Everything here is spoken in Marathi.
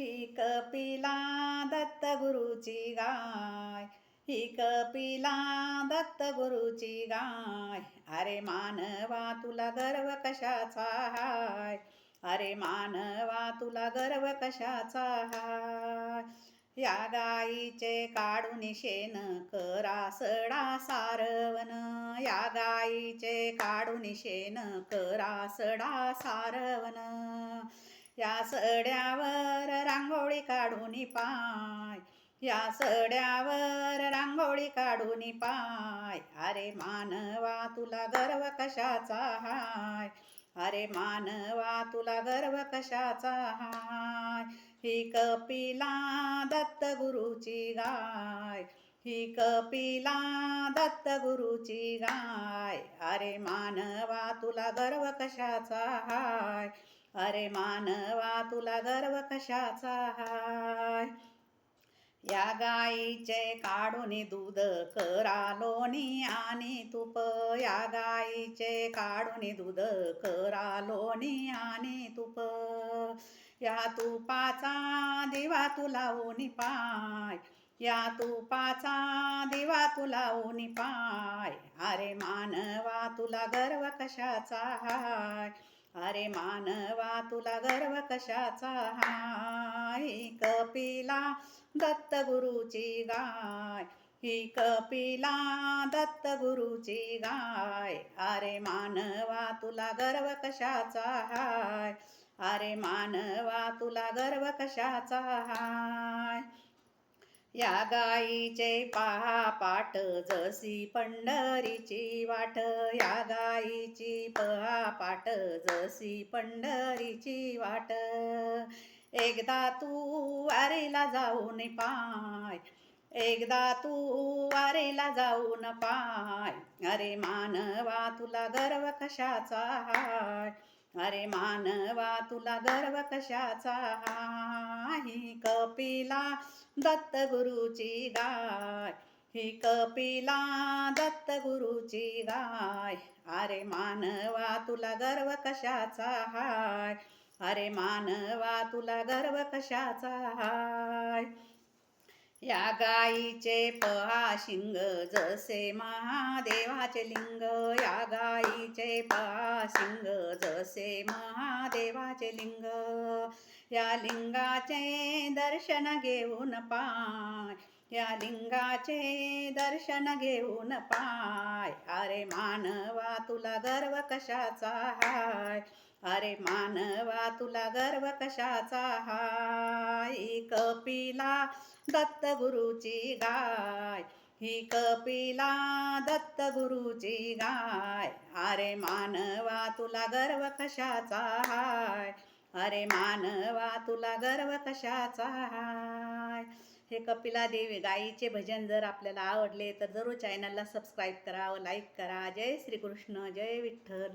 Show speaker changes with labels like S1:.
S1: ही कपिला दत्त गुरुची गाय ही कपिला दत्त गुरुची गाय. अरे मानवा तुला गर्व कशाचा हाय? अरे मानवा तुला गर्व कशाचा हाय? या गाईचे काढून शेण करा सडा सारवण. या गाईचे काढून शेण करा सडा सारवण. या सड्यावर रांगोळी काढून पाय. या सड्यावर रांगोळी काढून पाय. अरे मानवा तुला गर्व कशाचा हाय? अरे मानवा तुला गर्व कशाचा हाय? ही कपिला दत्त गुरुची गाय. ही कपिला दत्त गुरुची गाय. अरे मानवा तुला गर्व कशाचा हाय? अरे मानवा तुला गर्व कशाचा हाय? या गाईचे काढून दूध करा लोणी आणि तुप. या गाईचे काढून दूध करा लोणी आणि तुप. या तुपाचा दिवा तुला उनी पाय. या तुपाचा दिवा तुला उनी पाय. अरे मानवा तुला गर्व कशाचा हाय? अरे मानवा तुला गर्व कशाचा? हाय कपिला दत्त गुरुची गाय. ही कपिला दत्त गुरुची गाय. अरे मानवा तुला गर्व कशाचा? हाय अरे मानवा तुला गर्व कशाचा? हाय या गाईचे पहा पाट जशी पंढरीची वाट. या गाईची पहा पाट जशी पंढरीची वाट. एकदा तू वारीला जाऊन पाय एकदा तू वारीला जाऊन पाय. अरे मानवा तुला गर्व कशाचा हाय? अरे मानवा तुला गर्व कशाचा हाय? ही कपिला दत्त गुरुची गाय. ही कपिला दत्त गुरुची गाय. अरे मानवा तुला गर्व कशाचा हाय? अरे मानवा तुला गर्व कशाचा हाय? या गाईचे पहा शिंग जसे महादेवाचे लिंग या गाईचे पहा शिंग जसे महादेवाचे लिंग. या लिंगाचे दर्शन घेऊन पाय या लिंगाचे दर्शन घेऊन पाय. अरे मानवा तुला गर्व कशाचा हाय? अरे मानवा तुला गर्व कशाचा हाय? कपिला दत्त गुरुची गाय. ही कपिला दत्त गुरुची गाय. अरे मानवा तुला गर्व कशाचा हाय? अरे मानवा तुला गर्व कशाचा हाय? हे कपिला देवी गाईचे भजन जर आपल्याला आवडले तर जरूर चॅनलला सबस्क्राईब करा व लाईक करा. जय श्रीकृष्ण जय विठ्ठल.